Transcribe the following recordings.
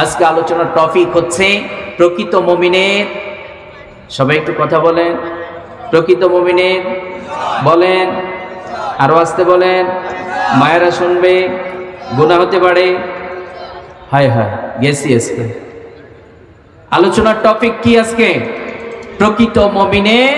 আজকে আলোচনার টপিক হচ্ছে প্রকৃত মমিনের, সবাই একটু কথা বলেন। প্রকৃত মমিনের, বলেন, আরও আসতে বলেন, মায়েরা শুনবে গুণা হতে পারে। হায় হায়, গেছি আজকে। আলোচনার টপিক কি আজকে? প্রকৃত মমিনের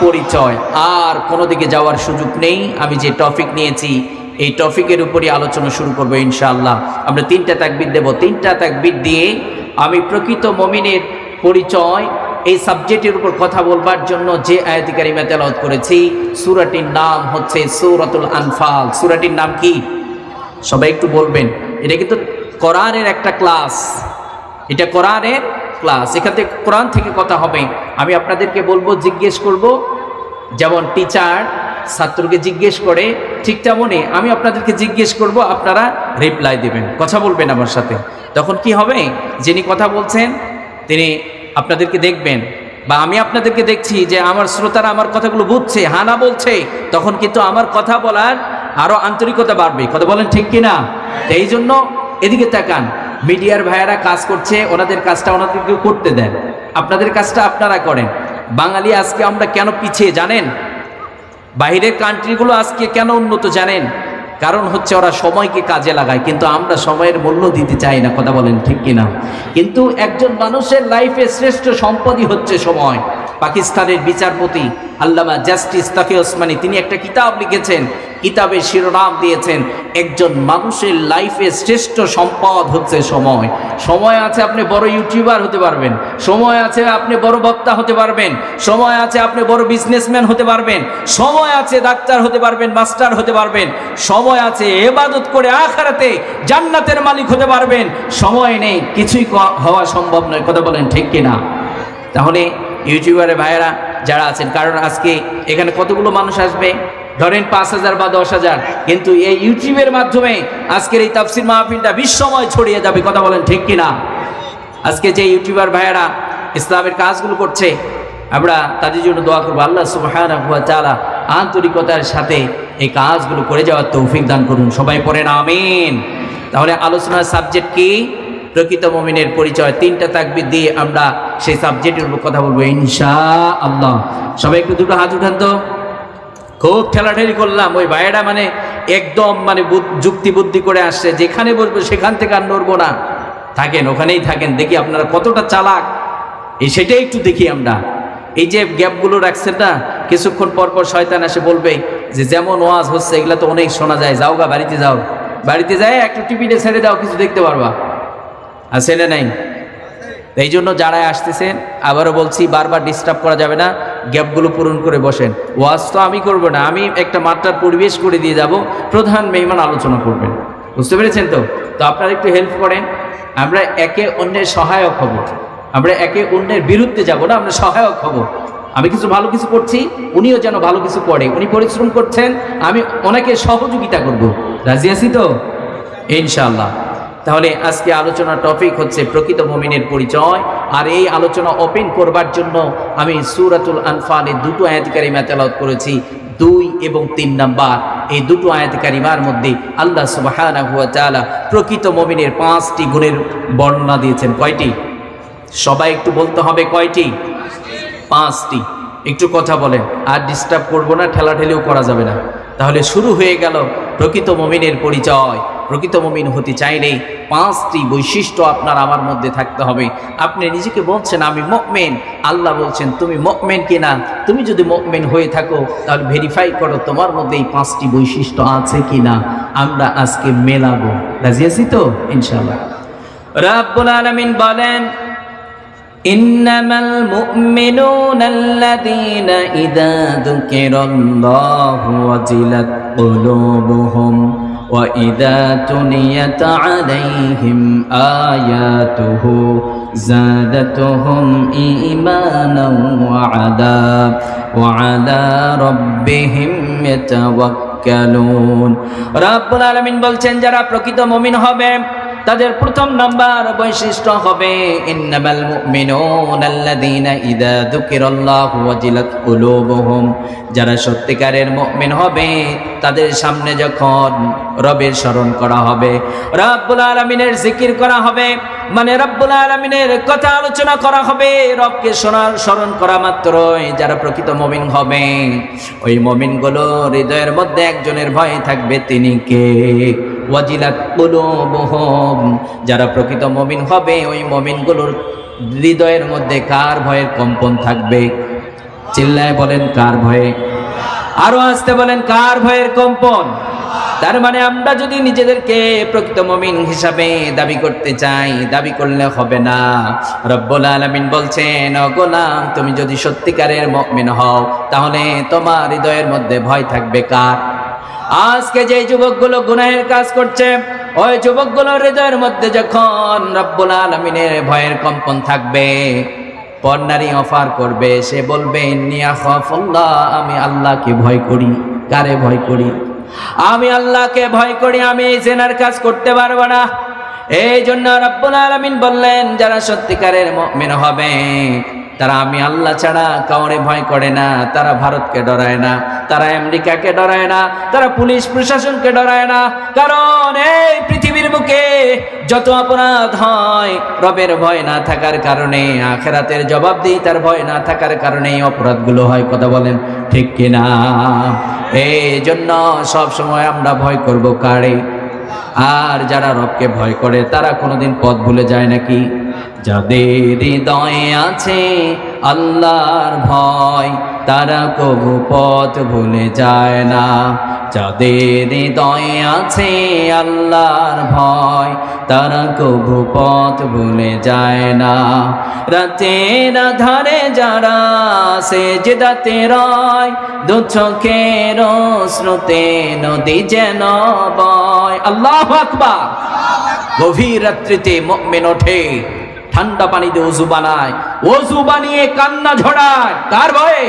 পরিচয়। আর কোনো দিকে যাওয়ার সুযোগ নেই। আমি যে টপিক নিয়েছি এই টপিকের উপরই আলোচনা শুরু করব ইনশাআল্লাহ। আমরা তিনটা তাকবিদ দেব। তিনটা তাকবিদ দিয়ে আমি প্রকৃত মমিনের পরিচয় এই সাবজেক্টের উপর কথা বলবার জন্য যে আয়াতিকারী মেতালত করেছি, সুরাটির নাম হচ্ছে সৌরাতুল আনফাল। সুরাটির নাম কি? সবাই একটু বলবেন। এটা কিন্তু কোরআনের একটা ক্লাস। এটা কোরআনের ক্লাস। এখান থেকে কোরআন থেকে কথা হবে। আমি আপনাদেরকে বলব, জিজ্ঞেস করব, যেমন টিচার ছাত্রকে জিজ্ঞেস করে, ঠিক তেমনই, আমি আপনাদেরকে জিজ্ঞেস করব, আপনারা রিপ্লাই দেবেন। কথা বলবেন আমার সাথে। তখন কি হবে? যিনি কথা বলছেন, তিনি আপনাদেরকে দেখবেন। বা আমি আপনাদেরকে দেখছি যে আমার শ্রোতারা আমার কথাগুলো বুঝছে হানা বলছে, তখন কিন্তু আমার কথা বলার আরও আন্তরিকতা বাড়বে। কথা বলেন ঠিক কিনা? এই জন্য এদিকে তাকান। মিডিয়ার ভাইয়ারা কাজ করছে, ওনাদের কাজটা ওনাদেরকে করতে দেন। আপনাদের কাজটা আপনারা করেন। বাঙালি আজকে আমরা কেন পিছিয়ে, জানেন? বাইরের কান্ট্রিগুলো আজকে কেন উন্নত জানেন? কারণ হচ্ছে ওরা সময়কে কাজে লাগায়, কিন্তু আমরা সময়ের মূল্য দিতে চাই না, কথা বলেন ঠিক কিনা? কিন্তু একজন মানুষের লাইফে শ্রেষ্ঠ সম্পদই হচ্ছে সময়। পাকিস্তানের বিচারপতি আল্লামা জাস্টিস তাকি ওসমানী, তিনি একটা কিতাব লিখেছেন। কিতাবের শিরোনাম দিয়েছেন, একজন মানুষের লাইফে শ্রেষ্ঠ সম্পদ হচ্ছে সময়। সময় আছে আপনি বড় ইউটিউবার হতে পারবেন। সময় আছে আপনি বড় বক্তা হতে পারবেন। সময় আছে আপনি বড় বিজনেসম্যান হতে পারবেন। সময় আছে ডাক্তার হতে পারবেন মাস্টার হতে পারবেন। সময় আছে এবাদত করে আখারাতে জান্নাতের মালিক হতে পারবেন। সময় নেই, কিছুই হওয়া সম্ভব নয়। কথা বলেন ঠিক কিনা? তাহলে ইউটিউবারের ভাইয়েরা যারা আছেন, কারণ আজকে এখানে কতগুলো মানুষ আসবে? ধরেন পাঁচ হাজার বা দশ হাজার, কিন্তু এই ইউটিউবের মাধ্যমে আজকের এই তাফসির মাহফিলটা বিশ্বময় ছড়িয়ে যাবে, কথা বলেন ঠিক কিনা? আজকে যে ইউটিউবার ভাইয়েরা ইসলামের কাজগুলো করছে, আমরা তাদের জন্য দোয়া করব, আল্লাহ সুবহানাহু ওয়া তাআলা আন্তরিকতার সাথে এই কাজগুলো করে যাওয়ার তৌফিক দান করুন। সবাই পড়েন, আমিন। তাহলে আলোচনার সাবজেক্ট কি? প্রকৃত মমিনের পরিচয় তিনটা তাকবির দিয়ে আমরা সেই সাবজেক্টের উপর কথা বলব ইনশা আল্লাহ সবাই একটু দুটো হাত উঠান তো। খুব ঠেলাঠেলি করলাম। ওই ভাইয়েরা মানে একদম মানে যুক্তি বুদ্ধি করে আসছে, যেখানে বসবো সেখান থেকে আর নড়বো না। থাকেন, ওখানেই থাকেন। দেখি আপনারা কতটা চালাক। এই সেটাই একটু দেখি আমরা। এই যে গ্যাপগুলো রাখছেন না, কিছুক্ষণ পর পর শয়তান এসে বলবে যে, যেমন ওয়াজ হচ্ছে, এগুলা তো অনেক শোনা যায়। যাও গা, বাড়িতে যাও। বাড়িতে যায় একটু টিভিতে ছেড়ে দাও, কিছু দেখতে পারবা। আর ছেলে নাই। এই জন্য যারা আসতেছেন আবারও বলছি, বারবার ডিস্টার্ব করা যাবে না, গ্যাপগুলো পূরণ করে বসেন। ওয়াজ তো আমি করব না, আমি একটা মাত্রার পরিবেশ করে দিয়ে যাব, প্রধান মেহমান আলোচনা করবেন। বুঝতে পেরেছেন তো? তো আপনারা একটু হেল্প করেন, আমরা একে অন্যের সহায়ক হব। আমরা একে অন্যের বিরুদ্ধে যাব না, আমরা সহায়ক হব। আমি কিছু ভালো কিছু করছি, উনিও যেন ভালো কিছু করে। উনি পরিশ্রম করছেন, আমি ওনাকে সহযোগিতা করব। রাজি আছি তো? ইনশাআল্লাহ। তাহলে আজকে আলোচনার টপিক হচ্ছে প্রকৃত মমিনের পরিচয়। আর এই আলোচনা ওপেন করবার জন্য আমি সুরাতুল আনফালে দুটো আয়াতিকারী মেতালত করেছি, দুই এবং তিন নাম্বার। এই দুটো আয়াতিকারিমার মধ্যে আল্লাহ তাআলা প্রকৃত মমিনের পাঁচটি গুণের বর্ণনা দিয়েছেন। কয়টি? সবাই একটু বলতে হবে কয়টি? পাঁচটি। একটু কথা বলেন। আর ডিস্টার্ব করব না, ঠেলাঠেলিও করা যাবে না। তাহলে শুরু হয়ে গেল প্রকৃত মমিনের পরিচয়। প্রকৃত মমিন হতে চাইলে পাঁচটি বৈশিষ্ট্য আপনার আমার মধ্যে থাকতে হবে আপনি নিজেকে বলছেন আমি মকমেন আল্লাহ বলছেন তুমি মকমেন কিনা তুমি যদি মকমেন হয়ে থাকো তাহলে ভেরিফাই করো তোমার মধ্যে এই পাঁচটি বৈশিষ্ট্য আছে কিনা আমরা আজকে মেলাবো রাজি আছি তো ইনশাল্লাহ রাব্বুল আলামিন বলেন إنما المؤمنون الذين إذا ذكر الله وجلت قلوبهم وإذا تليت عليهم آياته زادتهم إيمانا وعلى وعلى ربهم يتوكلون رب العالمين বলছেন যারা প্রকৃত মুমিন হবে তাদের প্রথম নাম্বার বৈশিষ্ট্য হবে, ইন্নামাল মুমিনুন আল্লাযীনা ইযা যুকিরাল্লাহু ওয়াজিলাত কুলুবুহুম। যারা সত্যিকারের মুমিন হবে, তাদের সামনে যখন রবের স্মরণ করা হবে, রব্বুল আলামিনের জিকির করা হবে মানে রব্বুল আলামিনের কথা আলোচনা করা হবে, রবকে শোনার স্মরণ করা মাত্রই যারা প্রকৃত মমিন হবে। ওই মমিনগুলো হৃদয়ের মধ্যে একজনের ভয় থাকবে, তিনি কে? ওয়াজিলাত কুলুবুহুম। যারা প্রকৃত মমিন হবে, ওই মমিনগুলোর হৃদয়ের মধ্যে কার ভয়ের কম্পন থাকবে? চিল্লায় বলেন, কার ভয়ে? আরও আসতে বলেন, কার ভয়ের কম্পন? তার মানে আমরা যদি নিজেদেরকে প্রকৃত মমিন হিসাবে দাবি করতে চাই, দাবি করলে হবে না। রব্বুল আলামিন বলছেন, "ও গোলাম, তুমি যদি সত্যিকারের মমিন হও, তাহলে তোমার হৃদয়ের মধ্যে ভয় থাকবে কার? আজকে যে যুবকগুলো গুনাহের কাজ করছে ওই যুবকগুলোর হৃদয়ের মধ্যে যখন রব্বুল আলমিনের ভয়ের কম্পন থাকবে পর্নারি অফার করবে সে বলবে "ইন্নী আখাফুল্লাহ, আমি আল্লাহকে ভয় করি। কারে ভয় করি? আমি আল্লাহকে ভয় করি আমি জেনার কাজ করতে পারব না। এই জন্য রব্বুল আলমিন বললেন যারা সত্যিকারের মেন হবে তারা আমি আল্লাহ ছাড়া কাউরে ভয় করে না, তারা ভারতকে ডরায় না, তারা আমেরিকাকে ডরায় না, তারা পুলিশ প্রশাসনকে ডরায় না। কারণ এই পৃথিবীর বুকে যত অপরাধ হয়, রবের ভয় না থাকার কারণে, আখেরাতের জবাব দিই তার ভয় না থাকার কারণে এই অপরাধগুলো হয়, কথা বলেন ঠিক কিনা? এই জন্য সব সময় আমরা ভয় করব কারে? আর যারা রবকে ভয় করে, তারা কোনোদিন পথ ভুলে যায় নাকি? যাদের হৃদয়ে আছে আল্লাহর ভয়, তারা কবু পথ ভুলে যায় না। যাদের হৃদয়ে আছে আল্লাহর ভয়, তারা কবু পথ ভুলে যায় না। রাতের আধারে যারা সে যেদাতে রয় দু চোখের স্রোতে নদী যেন বয়। আল্লাহ আকবার। গভীর রাত্রিতে মেন ওঠে। ঠান্ডা পানিতে ওযু বানায়, ওযু বানিয়ে কান্না ঝড়ায়। কার ভয়ে?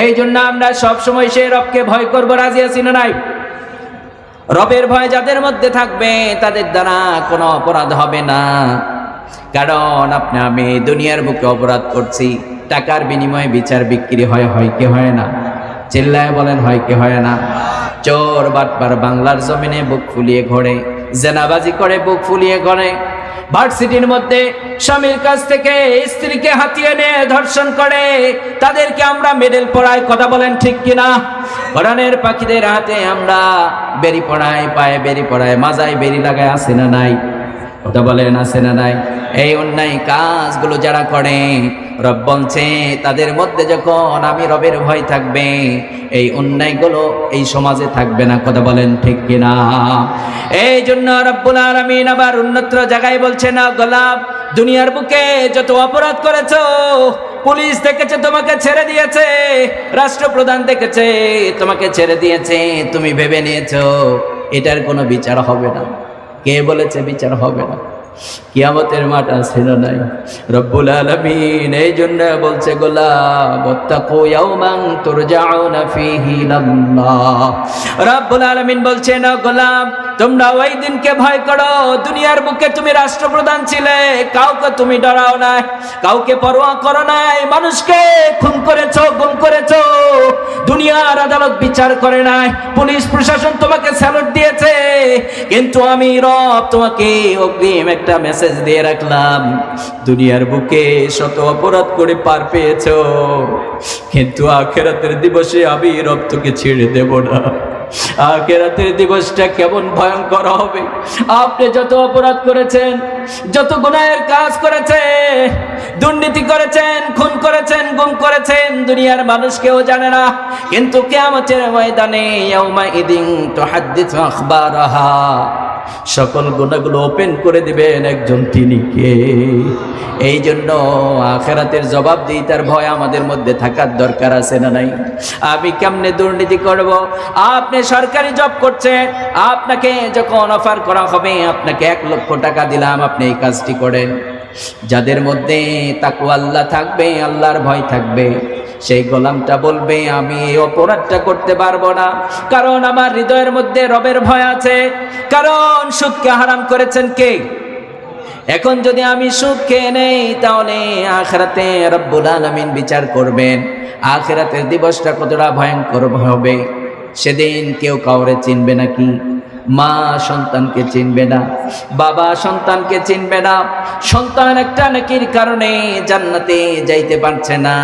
এই জন্য আমরা সব সময় সেই রবকে ভয় করব, রাজি আছি না নাই? রবের ভয় যাদের মধ্যে থাকবে, তাদের দ্বারা কোনো অপরাধ হবে না। কারণ আপনি, আমি দুনিয়ার বুকে অপরাধ করছি, টাকার বিনিময়ে বিচার বিক্রি হয় হয় কি হয় না? চিল্লায় বলেন, হয় কি হয় না? চোর বাটপার বাংলার জমিনে বুক ফুলিয়ে ঘোরে, জেনাবাজি করে বুক ফুলিয়ে ঘরে ভার্সিটির মধ্যে স্বামীর কাছ থেকে স্ত্রীকে হাতিয়ে নিয়ে ধর্ষণ করে, তাদেরকে আমরা মেডেল পড়াই কথা বলেন ঠিক কিনা? কোরআনের পাখিদের হাতে আমরা বেরি পড়াই পায়ে বেরি পড়াই মাজায় বেরি লাগায় আসে না নাই? কথা বলেন, আছে না নাই? এই অন্যায় কাজগুলো যারা করে, রব বলছে, তাদের মধ্যে যখন আমি রবের ভয় থাকবে, এই অন্যায়গুলো এই সমাজে থাকবে না, কথা বলেন ঠিক কিনা? এই জন্য রব্বুল আলামিন আবার উন্নত জায়গায় বলছে, না গোলাপ, দুনিয়ার বুকে যত অপরাধ করেছ, পুলিশ দেখেছে, তোমাকে ছেড়ে দিয়েছে, রাষ্ট্রপ্রধান দেখেছে, তোমাকে ছেড়ে দিয়েছে, তুমি ভেবে নিয়েছো, এটার কোনো বিচার হবে না। কে বলেছে বিচার হবে না। কিয়ামতের মাঠ আছে না নাই? রব্বুল আলামিন এই জন্য বলছে, গোলাম রব্বুল আলামিন না গোলাম, তোমরা ওই দিনকে ভয় করো, দুনিয়ার বুকে তুমি রাষ্ট্রপ্রধান ছিলে, কাউকে তুমি ডরাও না কাউকে পরোয়া করো নাই, মানুষকে খুন করেছ, গুম করেছ, দুনিয়ার আদালত বিচার করে নাই, পুলিশ প্রশাসন তোমাকে স্যালুট দিয়েছে, কিন্তু আমি রব তোমাকে অগ্রিম একটা মেসেজ দিয়ে রাখলাম। দুনিয়ার বুকে শত অপরাধ করে পার পেয়েছ। কিন্তু আখেরাতের দিবসে আমি রক্তকে তোকে ছেড়ে দেব না। আখেরাতের দিবসটা কেমন ভয়ঙ্কর হবে। আপনি যত অপরাধ করেছেন, যত গুনাহের কাজ করেছে দুর্নীতি করেছেন, খুন করেছেন, গুম করেছেন, দুনিয়ার মানুষ কেউ জানে না। কিন্তু কেয়ামতের ময়দানে ইয়াউমা ইদিন তুহাদ্দিসু আখবারাহা। সকল গুণাগুলো ওপেন করে দিবেন একজন তিনি কে এই জন্য আখেরাতের জবাব দিই তার ভয় আমাদের মধ্যে থাকার দরকার আছে না নাই? আমি কেমনে দুর্নীতি করব? আপনি সরকারি জব করছেন, আপনাকে যখন অফার করা হবে, আপনাকে এক লক্ষ টাকা দিলাম, আপনি এই কাজটি করেন। যাদের মধ্যে তাকু আল্লাহ থাকবে, আল্লাহর ভয় থাকবে। সেই গোলামটা বলবে, আমি এই অপরাধটা করতে পারব না। কারণ আমার হৃদয়ের মধ্যে রবের ভয় আছে। কারণ সুদকে হারাম করেছেন কে? এখন যদি আমি সুদ খেয়ে নেই, তাহলে আখেরাতে রব্বুল আলামিন বিচার করবেন। আখেরাতের দিবসটা কতটা ভয়ঙ্কর হবে। সেদিন কেউ কাউরে চিনবে নাকি? মা সন্তানকে চিনবে না, বাবা সন্তানকে চিনবে না, সন্তান একটা নাকির কারণে জান্নাতে যাইতে পারছে না।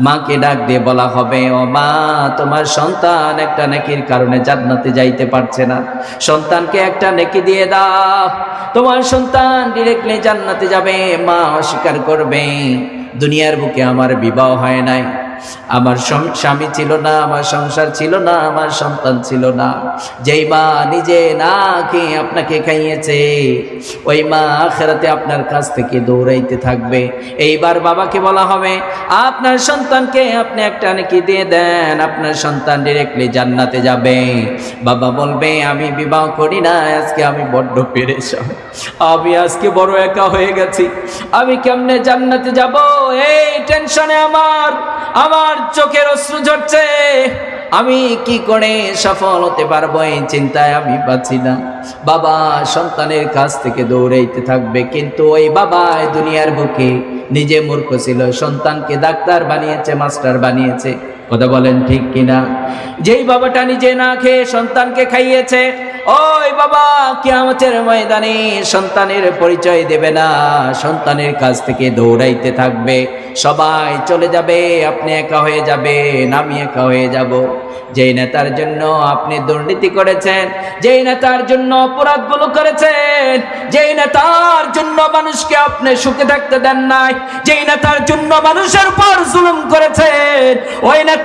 মাকে ডাক দিয়ে বলা হবে, ও মা, তোমার সন্তান একটা নাকির কারণে জান্নাতে যাইতে পারছে না। সন্তানকে একটা নেকি দিয়ে দাও। তোমার সন্তান ডিরেক্টলি জান্নাতে যাবে, মা অস্বীকার করবে। দুনিয়ার বুকে আমার বিবাহ হয় নাই। আমার স্বামী ছিল না, আমার সংসার ছিল না, আমার সন্তান ছিল না। যেই মা নিজে না খেয়ে আপনাকে খাইয়েছে, ওই মা আখেরাতে আপনার কাছ থেকে দৌড়াইতে থাকবে। এইবার বাবাকে বলা হবে, আপনার সন্তানকে আপনি একটা নাকি দিয়ে দেন, আপনার সন্তান ডিরেক্টলি জান্নাতে যাবে। বাবা বলবে, আমি বিবাহ করি না, আজকে আমি বড্ড পেরেছি আমি আজকে বড় একা হয়ে গেছি, আমি কেমনে জান্নাতে যাব? এই টেনশনে আমার আমার চোখের অশ্রু ঝরছে। আমি কি করে সফল হতে পারব এই চিন্তায় আমি পাচ্ছি না। বাবা সন্তানের কাছ থেকে দৌড়াইতে থাকবে, কিন্তু ওই বাবা দুনিয়ার বুকে নিজে মূর্খ ছিল। সন্তানকে ডাক্তার বানিয়েছে, মাস্টার বানিয়েছে। কথা বলেন ঠিক কিনা? যেই বাবাটা নিজে না খেয়ে সন্তানকে খাইয়েছে, ওই বাবা কিয়ামতের ময়দানে সন্তানের পরিচয় দেবে না, সন্তানের কাছ থেকে দৌড়াইতে থাকবে। সবাই চলে যাবে, আপনি একা হয়ে যাবেন, আমি একা হয়ে যাব। যেই নেতার জন্য আপনি দুর্নীতি করেছেন, যেই নেতার জন্য অপরাধগুলো করেছেন, যেই নেতার জন্য মানুষকে আপনি সুখে থাকতে দেন নাই, যেই নেতার জন্য মানুষের উপর জুলুম করেছেন, ওই নেতা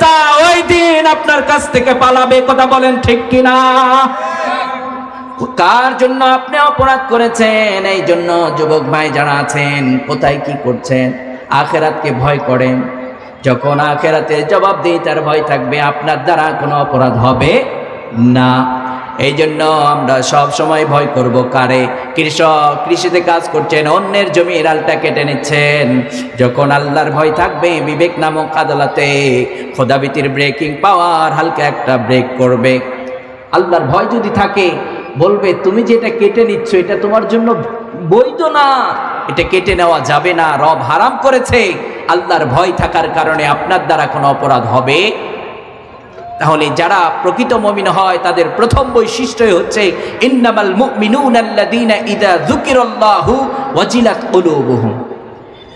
ওই দিন আপনার কাছ থেকে পালাবে, কথা বলেন ঠিক কিনা? কার জন্য আপনি অপরাধ করেছেন? এই জন্য যুবক ভাই যারা আছেন, কোথায় কি করছেন? আখেরাতকে ভয় করেন। যখন আখেরাতে জবাব দিই, তার ভয় থাকবে, আপনার দ্বারা কোনো অপরাধ হবে না। এই জন্য আমরা সব সময় ভয় করব কারে? কৃষক কৃষিতে কাজ করছেন, অন্যের জমি আলটা কেটে নিচ্ছেন। যখন আল্লাহর ভয় থাকবে, বিবেক নামক আদালতে খোদাবিতির ব্রেকিং পাওয়ার হালকা একটা ব্রেক করবে। আল্লাহর ভয় যদি থাকে, বলবে, তুমি যেটা কেটে নিচ্ছ, এটা তোমার জন্য বৈধ না। এটা কেটে নেওয়া যাবে না, রব হারাম করেছে। আল্লাহর ভয় থাকার কারণে আপনার দ্বারা কোনো অপরাধ হবে তাহলে যারা প্রকৃত মমিন হয়, তাদের প্রথম বৈশিষ্ট্যই হচ্ছে, ইন্নামাল মুমিনুনা আল্লাযীনা ইযা যুকিরাল্লাহু ওয়াজিলাত কুলুবুহুম।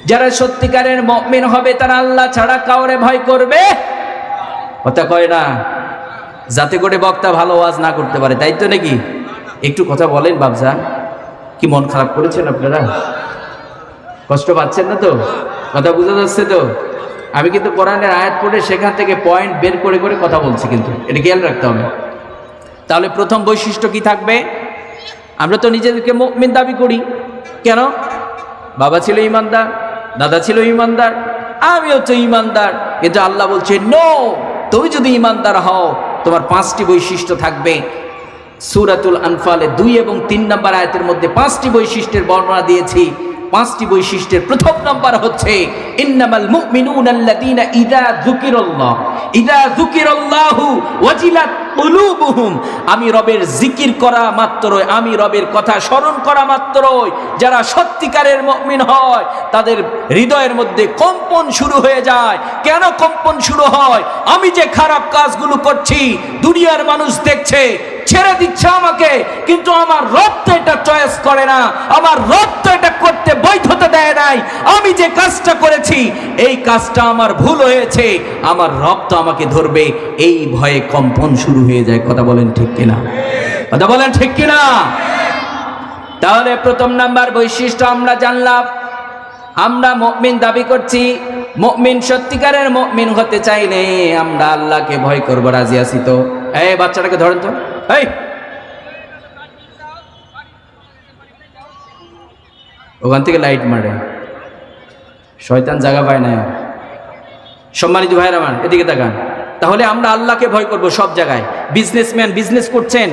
যারা সত্যিকারের মুমিন হবে, তারা আল্লাহ ছাড়া কাউরে ভয় করবে? কথা কয় না। যাতে করে বক্তা ভালো ওয়াজ না করতে পারে, তাই তো নাকি? একটু কথা বলেন বাবজা কি মন খারাপ করেছেন আপনারা? কষ্ট পাচ্ছেন না তো? কথা বোঝা যাচ্ছে তো? আমি কিন্তু কোরআনের আয়াত পড়ে সেখান থেকে পয়েন্ট বের করে করে কথা বলছি কিন্তু। এটা খেয়াল রাখতে হবে। তাহলে প্রথম বৈশিষ্ট্য কি থাকবে? আমরা তো নিজেদেরকে মুমিন দাবি করি। কেন? বাবা ছিল ইমানদার, দাদা ছিল ইমানদার আমি হচ্ছে ইমানদার। কিন্তু আল্লাহ বলছে নো তুমি যদি ইমানদার হও, তোমার পাঁচটি বৈশিষ্ট্য থাকবে। সুরাতুল আনফালে দুই এবং তিন নম্বর আয়াতের মধ্যে পাঁচটি বৈশিষ্ট্যের বর্ণনা দিয়েছি। পাঁচটি বৈশিষ্ট্যের প্রথম নম্বর হচ্ছে, ইন্নামাল মুমিনুন আল্লাযীনা ইযা যুকিরাল্লাহ। ইযা যুকিরাল্লাহু ওয়াজিলাত কুলুবুহুম। আমি রবের জিকির করা মাত্রই, আমি রবের কথা স্মরণ করা মাত্রই। যারা সত্যিকারের মুমিন হয়, তাদের হৃদয়ের মধ্যে কম্পন শুরু হয়ে যায়। কেন কম্পন শুরু হয়? আমি যে খারাপ কাজগুলো করছি, দুনিয়ার মানুষ দেখছে ছেড়ে দিচ্ছে আমাকে, কিন্তু আমার রব তো এটা চয়েস করে না। আমার রব তো এটা করতে বৈধতা দেয় নাই। আমি যে কাজটা করেছি, এই কাজটা আমার ভুল হয়েছে। আমার রব তো আমাকে ধরবে। এই ভয়ে কম্পন শুরু হয়ে যায়। কথা বলেন ঠিক কিনা? কথা বলেন ঠিক কিনা? তাহলে প্রথম নাম্বার বৈশিষ্ট্য আমরা জানলাম। আমরা মমিন দাবি করছি, মমিন সত্যিকারের মমিন হতে চাইলে আমরা আল্লাহকে ভয় করব, রাজি আছি তো? এই বাচ্চাটাকে ধরেন তো। ওখান থেকে লাইট মারে। শয়তান জায়গা পায় না সম্মানিত ভাইয়ের আমার, এদিকে তাকান। তাহলে আমরা আল্লাহকে ভয় করব সব জায়গায়। বিজনেসম্যান বিজনেস করছেন।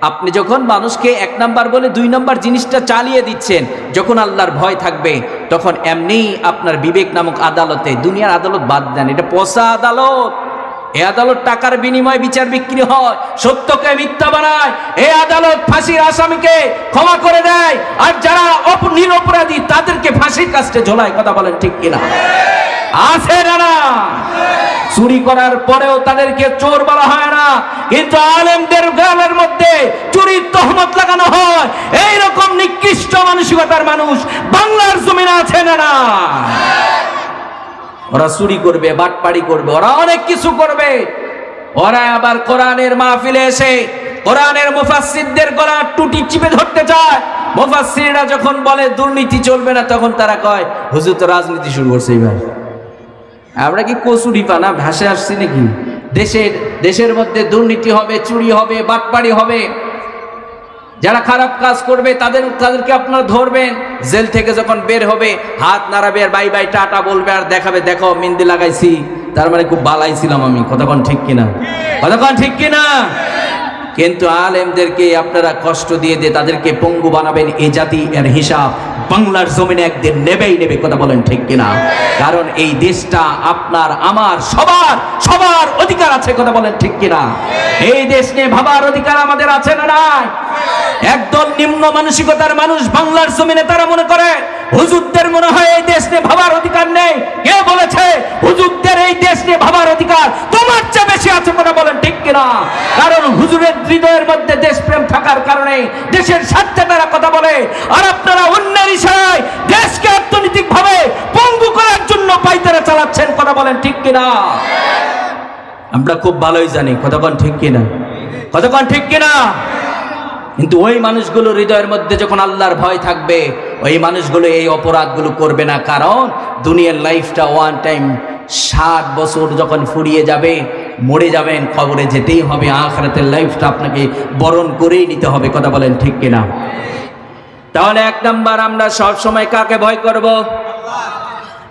আপনি যখন মানুষকে এক নাম্বার বলে দুই নাম্বার জিনিসটা চালিয়ে দিচ্ছেন, যখন আল্লাহর ভয় থাকবে, তখন এমনি আপনার বিবেক নামক আদালতে, দুনিয়ার আদালত বাদ দেন। এটা পচা আদালত। এ আদালত টাকার বিনিময়ে বিচার বিক্রি হয়, সত্যকে মিথ্যা বানায়। এ আদালত ফাঁসির আসামিকে ক্ষমা করে দেয়। আর যারা নিরপরাধী তাদেরকে ফাঁসির কাছে ঝোলায়, কথা বলেন ঠিক কিনা? আছে না চুরি করার পরেও তাদেরকে চোর বলা হয় না। কিন্তু আলেমদের গালের মধ্যে চুরির তহমত লাগানো হয়। এই রকম নিকৃষ্ট মানসিকতার মানুষ বাংলার জমিনে আছে না? ওরা চুরি করবে, বাটপাড়ি করবে, ওরা অনেক কিছু করবে। ওরা আবার কোরআনের মাহফিলে এসে কোরআনের মুফাসসিরদের গলা টুটি চিপে ধরতে চায়। মুফাসসিররা যখন বলে, দুর্নীতি চলবে না, তখন তারা কয়, হুজুর, তো রাজনীতি শুরু করছে এবার। আমরা কি কচুরি পানা, ভাসে আসছি নাকি? দেশের দেশের মধ্যে দুর্নীতি হবে, চুরি হবে, বাটপাড়ি হবে। যারা খারাপ কাজ করবে, তাদের তাদেরকে আপনারা ধরবেন। জেল থেকে যখন বের হবে, হাত নাড়াবে আর বাই বাই টাটা বলবে আর দেখাবে, দেখো মেহেন্দি লাগাইছি। তার মানে খুব বালাইছিলাম আমি। কতক্ষণ ঠিক কিনা? কতক্ষণ ঠিক কিনা? কিন্তু আলেমদেরকে আপনারা কষ্ট দিয়ে দিয়ে তাদেরকে পঙ্গু বানাবেন এই জাতি এর হিসাব। বাংলার জমিনে একদিন নেবেই নেবে, কথা বলেন ঠিক কিনা? কারণ এই দেশটা আপনার, আমার, সবার সবার অধিকার আছে, কথা বলেন ঠিক কিনা? এই দেশ নিয়ে ভাবার অধিকার আমাদের আছে না নাই? একদল নিম্ন মানসিকতার মানুষ বাংলার জমিনে তারা মনে করে, হুজুরদের মনে হয় এই দেশ নিয়ে ভাবার অধিকার নেই। কে বলেছে, হুজুরদের এই দেশ নিয়ে ভাবার অধিকার তোমার চেয়ে বেশি আছে কথা বলেন ঠিক কিনা? কারণ হুজুরের হৃদয়ের মধ্যে দেশপ্রেম থাকার কারণে দেশের স্বার্থে তারা কথা বলে। আর আপনারা অন্যের ইশারায় দেশকে অর্থনৈতিক ভাবে পঙ্গু করার জন্য পাইতারা চালাচ্ছেন কথা বলেন ঠিক কিনা? আমরা খুব ভালোই জানি কতক্ষণ ঠিক কিনা? কতক্ষণ ঠিক কিনা? কিন্তু ওই মানুষগুলো হৃদয়ের মধ্যে যখন আল্লাহর ভয় থাকবে, ওই মানুষগুলো এই অপরাধগুলো করবে না। কারণ দুনিয়ার লাইফটা ওয়ান টাইম ষাট বছর যখন ফুরিয়ে যাবে, মরে যাবেন খবরে যেতেই হবে, আখরাতের লাইফটা আপনাকে বরণ করেই নিতে হবে, কথা বলেন ঠিক কিনা? তাহলে এক নাম্বার আমরা সব সময় কাকে ভয় করব?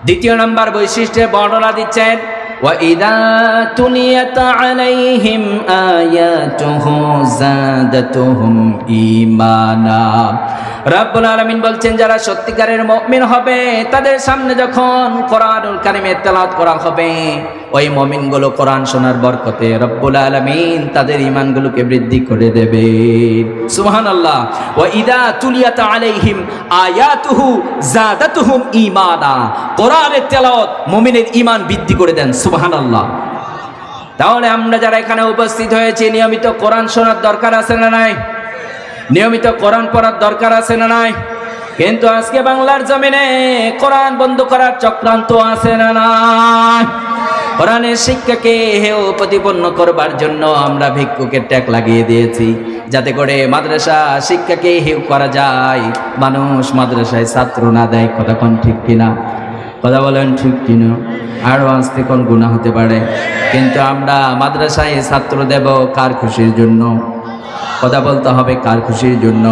দ্বিতীয় নাম্বার বৈশিষ্ট্যে বর্ণনা দিচ্ছেন وَإِذَا تُلِيَتْ عَلَيْهِمْ آيَاتُهُ زَادَتْهُمْ إِيمَانًا রাব্বুল আলামিন বলছেন, যারা সত্যিকারের মুমিন হবে, তাদের সামনে যখন কোরআনুল কারিমের তেলাওয়াত করা হবে, ওই মুমিনগুলো কোরআন শোনার বরকতে রব্বুল আলামিন তাদের ঈমানগুলোকে বৃদ্ধি করে দেবে। সুবহানাল্লাহ। ওয়া ইদা তুলিয়াত আলাইহিম আয়াতুহু জাদাতুহুম ঈমানা। কোরআনের তেলাওয়াত মুমিনের ঈমান বৃদ্ধি করে দেন, সুবহানাল্লাহ। তাহলে আমরা যারা এখানে উপস্থিত হয়েছি, নিয়মিত কোরআন শোনার দরকার আছে না নাই? নিয়মিত কোরআন পড়ার দরকার আছে না নাই? কিন্তু আজকে বাংলার জমিনে কোরআন বন্ধ করার চক্রান্ত আছে না নাই? কোরআনের শিক্ষাকে হেও প্রতিপন্ন করবার জন্য আমরা ভিক্ষুকের ট্যাগ লাগিয়ে দিয়েছি। যাতে করে মাদ্রাসা শিক্ষাকে হেউ করা যায়। মানুষ মাদ্রাসায় ছাত্র না দেয় কতক্ষণ ঠিক কিনা? কথা বলেন ঠিক কিনা? আরও আসতে কোন গুণা হতে পারে? কিন্তু আমরা মাদ্রাসায় ছাত্র দেব কার খুশির জন্য? কথা বলতে হবে কার খুশির জন্য?